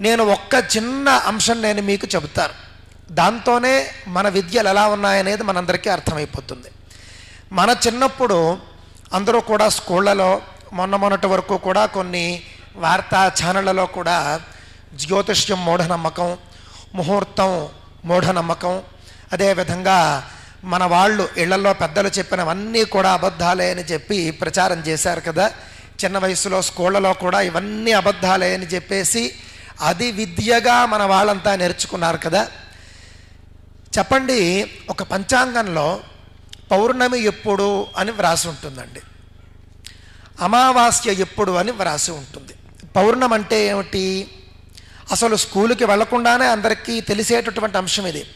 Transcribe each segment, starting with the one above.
నేను ఒక్క చిన్న అంశం నేను మీకు చెబుతాను. దాంతోనే మన విద్యలు ఎలా ఉన్నాయనేది మనందరికీ అర్థమైపోతుంది. మన చిన్నప్పుడు అందరూ కూడా స్కూళ్ళలో మొన్న మొన్నటి వరకు కూడా కొన్ని వార్తా ఛానళ్ళలో కూడా జ్యోతిష్యం మూఢనమ్మకం ముహూర్తం మూఢనమ్మకం అదేవిధంగా మన వాళ్ళు ఇళ్ళలో పెద్దలు చెప్పినవన్నీ కూడా అబద్ధాలే అని చెప్పి ప్రచారం చేశారు కదా. చిన్న వయసులో స్కూళ్ళలో కూడా ఇవన్నీ అబద్ధాలే అని చెప్పేసి అది విద్యగా మన వాళ్ళంతా నేర్చుకున్నారు కదా. చెప్పండి ఒక పంచాంగంలో పౌర్ణమి ఎప్పుడు అని వ్రాసి ఉంటుందండి. అమావాస్య ఎప్పుడు అని వ్రాసి ఉంటుంది. పౌర్ణం అంటే ఏమిటి? అసలు స్కూలుకి వెళ్ళకుండానే అందరికీ తెలిసేటటువంటి అంశం ఇది.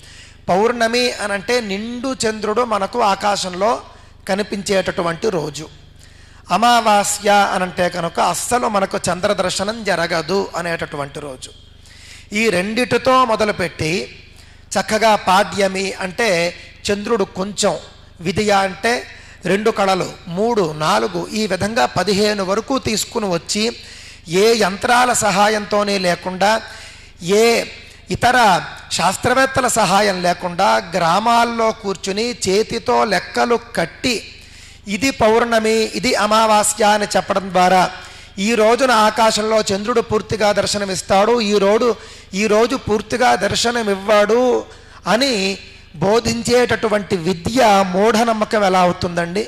పౌర్ణమి అని అంటే నిండు చంద్రుడు మనకు ఆకాశంలో కనిపించేటటువంటి రోజు. అమావాస్య అనంటే కనుక అస్సలు మనకు చంద్ర దర్శనం జరగదు అనేటటువంటి రోజు. ఈ రెండిటితో మొదలుపెట్టి చక్కగా పాడ్యమి అంటే చంద్రుడు కొంచెం విధియ అంటే రెండు కళలు మూడు నాలుగు ఈ విధంగా పదిహేను వరకు తీసుకుని వచ్చి ఏ యంత్రాల సహాయంతోనే లేకుండా ఏ ఇతర శాస్త్రవేత్తల సహాయం లేకుండా గ్రామాల్లో కూర్చుని చేతితో లెక్కలు కట్టి ఇది పౌర్ణమి ఇది అమావాస్య అని చెప్పడం ద్వారా ఈ రోజున ఆకాశంలో చంద్రుడు పూర్తిగా దర్శనమిస్తాడు. ఈ రోడు ఈ రోజు పూర్తిగా దర్శనమివ్వాడు అని బోధించేటటువంటి విద్య మూఢనమ్మకం ఎలా అవుతుందండి?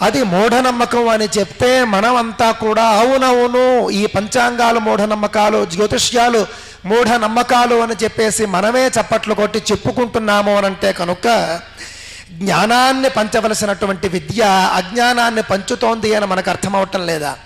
అది మూఢనమ్మకం అని చెప్తే మనమంతా కూడా అవునవును ఈ పంచాంగాలు మూఢనమ్మకాలు జ్యోతిష్యాలు మూఢనమ్మకాలు అని చెప్పేసి మనమే చప్పట్లు కొట్టి చెప్పుకుంటున్నాము అని అంటే కనుక జ్ఞానాన్ని పంచవలసినటువంటి విద్య అజ్ఞానాన్ని పంచుతోంది అని మనకు అర్థమవటం లేదా?